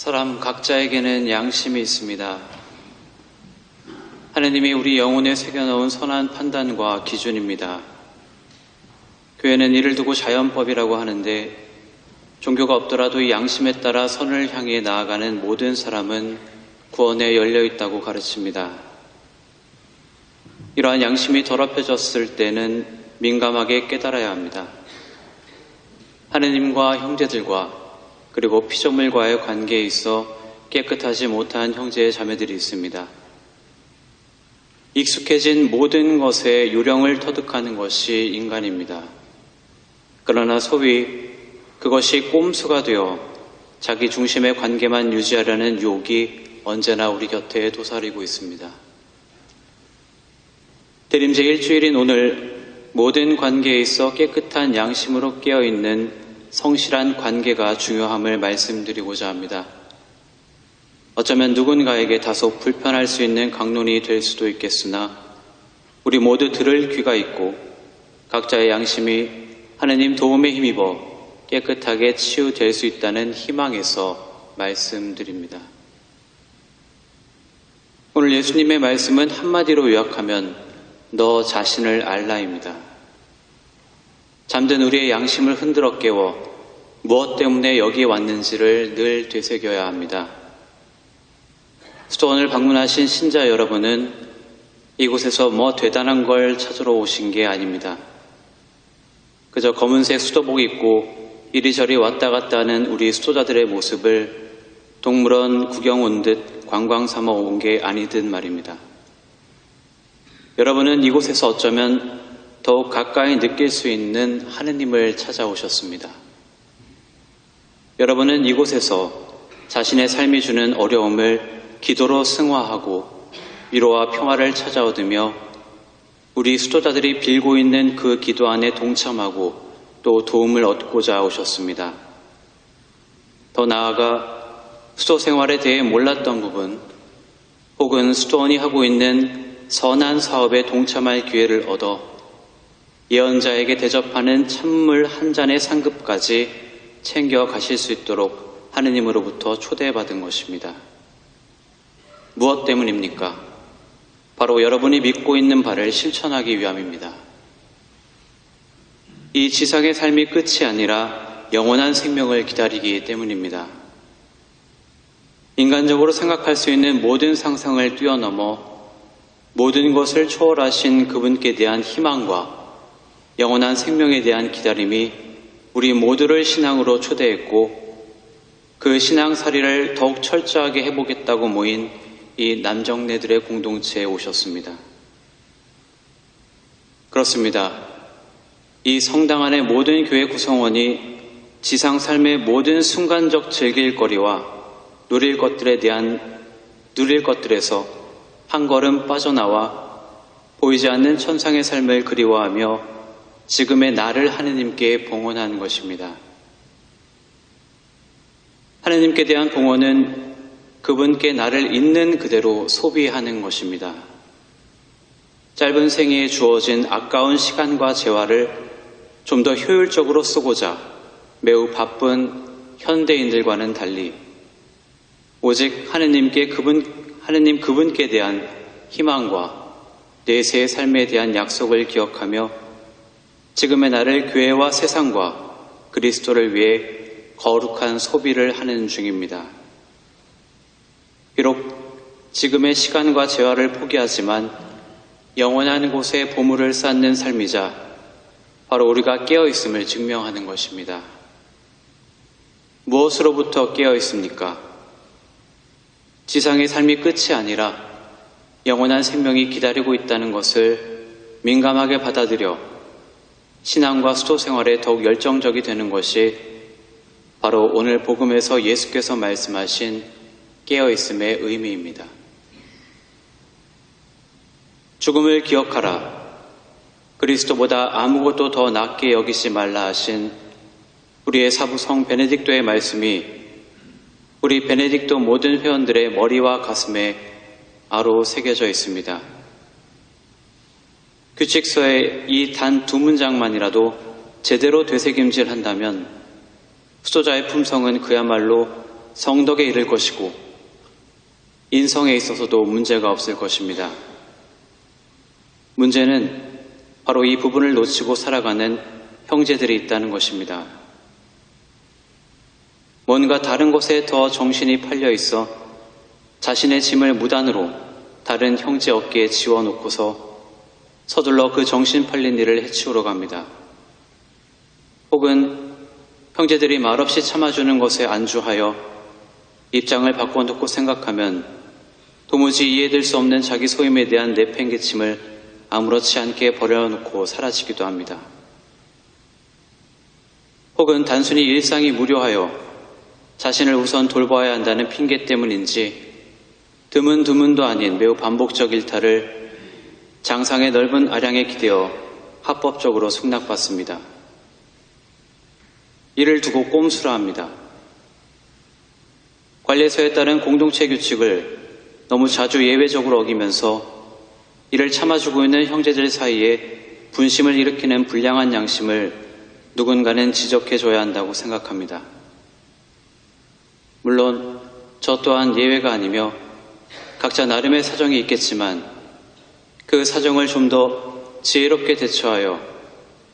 사람 각자에게는 양심이 있습니다. 하느님이 우리 영혼에 새겨놓은 선한 판단과 기준입니다. 교회는 이를 두고 자연법이라고 하는데 종교가 없더라도 이 양심에 따라 선을 향해 나아가는 모든 사람은 구원에 열려 있다고 가르칩니다. 이러한 양심이 더럽혀졌을 때는 민감하게 깨달아야 합니다. 하느님과 형제들과 그리고 피조물과의 관계에 있어 깨끗하지 못한 형제 자매들이 있습니다. 익숙해진 모든 것에 요령을 터득하는 것이 인간입니다. 그러나 소위 그것이 꼼수가 되어 자기 중심의 관계만 유지하려는 유혹이 언제나 우리 곁에 도사리고 있습니다. 대림제 일주일인 오늘 모든 관계에 있어 깨끗한 양심으로 깨어있는 성실한 관계가 중요함을 말씀드리고자 합니다. 어쩌면 누군가에게 다소 불편할 수 있는 강론이 될 수도 있겠으나 우리 모두 들을 귀가 있고 각자의 양심이 하느님 도움에 힘입어 깨끗하게 치유될 수 있다는 희망에서 말씀드립니다. 오늘 예수님의 말씀은 한마디로 요약하면 너 자신을 알라입니다. 잠든 우리의 양심을 흔들어 깨워 무엇 때문에 여기에 왔는지를 늘 되새겨야 합니다. 수도원을 방문하신 신자 여러분은 이곳에서 뭐 대단한 걸 찾으러 오신 게 아닙니다. 그저 검은색 수도복 입고 이리저리 왔다 갔다 하는 우리 수도자들의 모습을 동물원 구경 온 듯 관광 삼아 온 게 아니듯 말입니다. 여러분은 이곳에서 어쩌면 더욱 가까이 느낄 수 있는 하느님을 찾아오셨습니다. 여러분은 이곳에서 자신의 삶이 주는 어려움을 기도로 승화하고 위로와 평화를 찾아 얻으며 우리 수도자들이 빌고 있는 그 기도 안에 동참하고 또 도움을 얻고자 오셨습니다. 더 나아가 수도 생활에 대해 몰랐던 부분 혹은 수도원이 하고 있는 선한 사업에 동참할 기회를 얻어 예언자에게 대접하는 찬물 한 잔의 상급까지 챙겨 가실 수 있도록 하느님으로부터 초대받은 것입니다. 무엇 때문입니까? 바로 여러분이 믿고 있는 바를 실천하기 위함입니다. 이 지상의 삶이 끝이 아니라 영원한 생명을 기다리기 때문입니다. 인간적으로 생각할 수 있는 모든 상상을 뛰어넘어 모든 것을 초월하신 그분께 대한 희망과 영원한 생명에 대한 기다림이 우리 모두를 신앙으로 초대했고 그 신앙살이를 더욱 철저하게 해보겠다고 모인 이 남정네들의 공동체에 오셨습니다. 그렇습니다. 이 성당 안의 모든 교회 구성원이 지상 삶의 모든 순간적 즐길 거리와 누릴 것들에 대한 누릴 것들에서 한 걸음 빠져나와 보이지 않는 천상의 삶을 그리워하며 지금의 나를 하느님께 봉헌하는 것입니다. 하느님께 대한 봉헌은 그분께 나를 있는 그대로 소비하는 것입니다. 짧은 생애에 주어진 아까운 시간과 재화를 좀 더 효율적으로 쓰고자 매우 바쁜 현대인들과는 달리 오직 하느님께 그분, 하느님 그분께 대한 희망과 내세의 삶에 대한 약속을 기억하며 지금의 나를 교회와 세상과 그리스도를 위해 거룩한 소비를 하는 중입니다. 비록 지금의 시간과 재화를 포기하지만 영원한 곳에 보물을 쌓는 삶이자 바로 우리가 깨어 있음을 증명하는 것입니다. 무엇으로부터 깨어 있습니까? 지상의 삶이 끝이 아니라 영원한 생명이 기다리고 있다는 것을 민감하게 받아들여 신앙과 수도 생활에 더욱 열정적이 되는 것이 바로 오늘 복음에서 예수께서 말씀하신 깨어있음의 의미입니다. 죽음을 기억하라. 그리스도보다 아무것도 더 낫게 여기지 말라 하신 우리의 사부성 베네딕토의 말씀이 우리 베네딕토 모든 회원들의 머리와 가슴에 아로 새겨져 있습니다. 규칙서의 이 단 두 문장만이라도 제대로 되새김질 한다면 수도자의 품성은 그야말로 성덕에 이를 것이고 인성에 있어서도 문제가 없을 것입니다. 문제는 바로 이 부분을 놓치고 살아가는 형제들이 있다는 것입니다. 뭔가 다른 것에 더 정신이 팔려 있어 자신의 짐을 무단으로 다른 형제 어깨에 지워놓고서 서둘러 그 정신 팔린 일을 해치우러 갑니다. 혹은 형제들이 말없이 참아주는 것에 안주하여 입장을 바꿔놓고 생각하면 도무지 이해될 수 없는 자기 소임에 대한 내팽개침을 아무렇지 않게 버려놓고 사라지기도 합니다. 혹은 단순히 일상이 무료하여 자신을 우선 돌봐야 한다는 핑계 때문인지 드문드문도 아닌 매우 반복적 일탈을 장상의 넓은 아량에 기대어 합법적으로 승낙받습니다. 이를 두고 꼼수라 합니다. 관례서에 따른 공동체 규칙을 너무 자주 예외적으로 어기면서 이를 참아주고 있는 형제들 사이에 분심을 일으키는 불량한 양심을 누군가는 지적해줘야 한다고 생각합니다. 물론 저 또한 예외가 아니며 각자 나름의 사정이 있겠지만 그 사정을 좀 더 지혜롭게 대처하여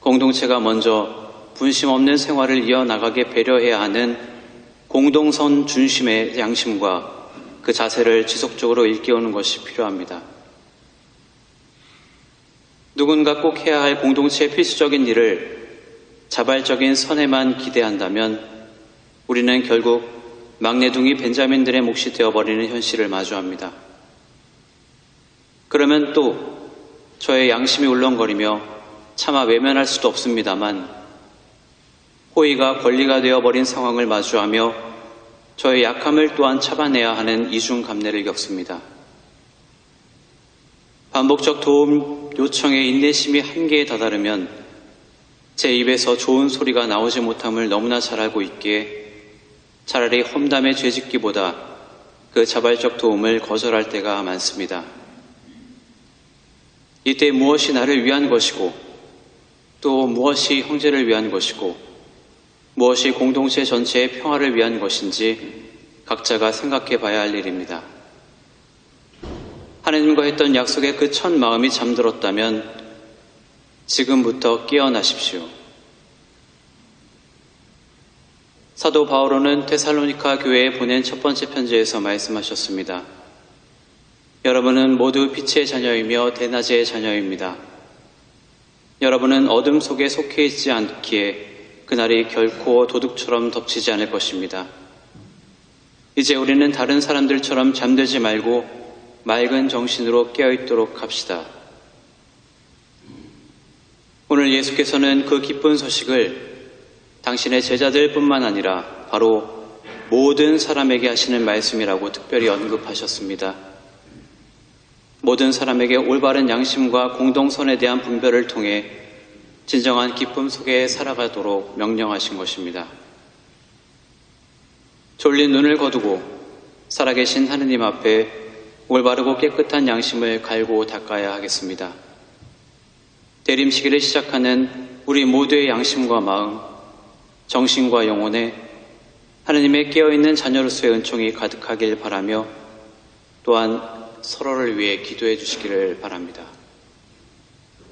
공동체가 먼저 분심 없는 생활을 이어나가게 배려해야 하는 공동선 중심의 양심과 그 자세를 지속적으로 일깨우는 것이 필요합니다. 누군가 꼭 해야 할 공동체의 필수적인 일을 자발적인 선에만 기대한다면 우리는 결국 막내둥이 벤자민들의 몫이 되어버리는 현실을 마주합니다. 그러면 또 저의 양심이 울렁거리며 차마 외면할 수도 없습니다만 호의가 권리가 되어버린 상황을 마주하며 저의 약함을 또한 잡아내야 하는 이중감내를 겪습니다. 반복적 도움 요청의 인내심이 한계에 다다르면 제 입에서 좋은 소리가 나오지 못함을 너무나 잘 알고 있기에 차라리 험담의 죄짓기보다 그 자발적 도움을 거절할 때가 많습니다. 이때 무엇이 나를 위한 것이고 또 무엇이 형제를 위한 것이고 무엇이 공동체 전체의 평화를 위한 것인지 각자가 생각해 봐야 할 일입니다. 하나님과 했던 약속의 그첫 마음이 잠들었다면 지금부터 깨어나십시오. 사도 바오로는 테살로니카 교회에 보낸 첫 번째 편지에서 말씀하셨습니다. 여러분은 모두 빛의 자녀이며 대낮의 자녀입니다. 여러분은 어둠 속에 속해 있지 않기에 그날이 결코 도둑처럼 덮치지 않을 것입니다. 이제 우리는 다른 사람들처럼 잠들지 말고 맑은 정신으로 깨어있도록 합시다. 오늘 예수께서는 그 기쁜 소식을 당신의 제자들뿐만 아니라 바로 모든 사람에게 하시는 말씀이라고 특별히 언급하셨습니다. 모든 사람에게 올바른 양심과 공동선에 대한 분별을 통해 진정한 기쁨 속에 살아가도록 명령하신 것입니다. 졸린 눈을 거두고 살아계신 하느님 앞에 올바르고 깨끗한 양심을 갈고 닦아야 하겠습니다. 대림시기를 시작하는 우리 모두의 양심과 마음, 정신과 영혼에 하느님의 깨어있는 자녀로서의 은총이 가득하길 바라며 또한 서로를 위해 기도해 주시기를 바랍니다.